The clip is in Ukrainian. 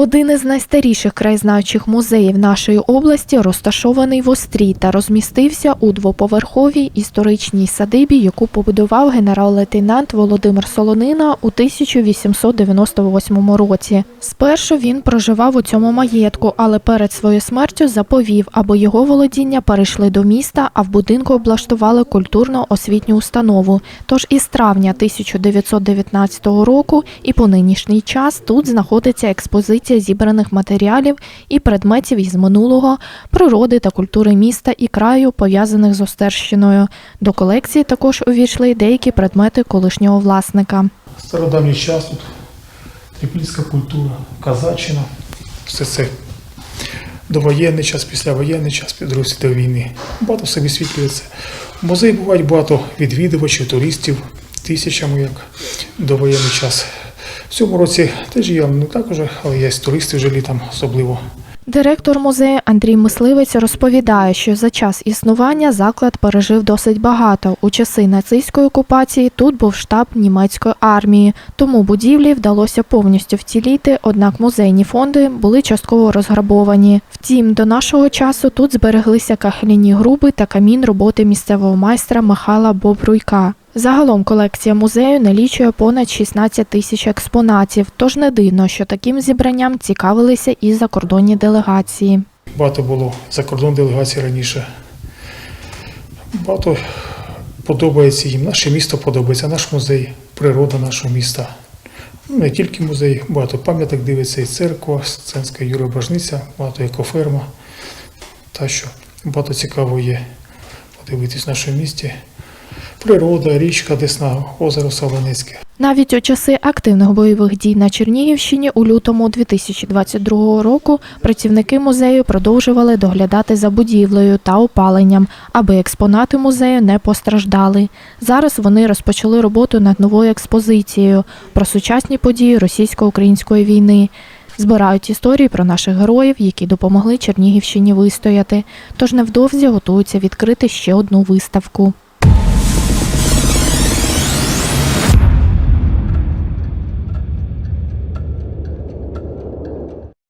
Один із найстаріших краєзнавчих музеїв нашої області розташований в Острі та розмістився у двоповерховій історичній садибі, яку побудував генерал-лейтенант Володимир Солонина у 1898 році. Спершу він проживав у цьому маєтку, але перед своєю смертю заповів, аби його володіння перейшли до міста, а в будинку облаштували культурно-освітню установу. Тож із травня 1919 року і по нинішній час тут знаходиться експозиція зібраних матеріалів і предметів із минулого, природи та культури міста і краю, пов'язаних з Остерщиною. До колекції також увійшли деякі предмети колишнього власника. Стародавній час тут трипільська культура, казаччина, все це довоєнний час, післявоєнний час, під Другої світової війни. Багато все висвітлюється. В музеї бувають багато відвідувачів, туристів, тисячами, як довоєнний час. В цьому році теж є не так уже, але є туристи вже літом особливо. Директор музею Андрій Мисливець розповідає, що за час існування заклад пережив досить багато. У часи нацистської окупації тут був штаб німецької армії, тому будівлі вдалося повністю вціліти, однак музейні фонди були частково розграбовані. Втім, до нашого часу тут збереглися кахляні груби та камін роботи місцевого майстра Михайла Бобруйка. Загалом колекція музею налічує понад 16 тисяч експонатів, тож не дивно, що таким зібранням цікавилися і закордонні делегації. Багато було закордон делегацій раніше. Багато подобається їм. Наше місто подобається, наш музей, природа нашого міста. Ну, Не тільки музей, багато пам'яток дивиться, і церква, Сценська Юра Бажниця, багато екоферма. Та що багато цікавого є подивитись в нашому місті. Природа, річка Десна, озеро Солонецьке. Навіть у часи активних бойових дій на Чернігівщині у лютому 2022 року працівники музею продовжували доглядати за будівлею та опаленням, аби експонати музею не постраждали. Зараз вони розпочали роботу над новою експозицією про сучасні події російсько-української війни. Збирають історії про наших героїв, які допомогли Чернігівщині вистояти. Тож невдовзі готуються відкрити ще одну виставку.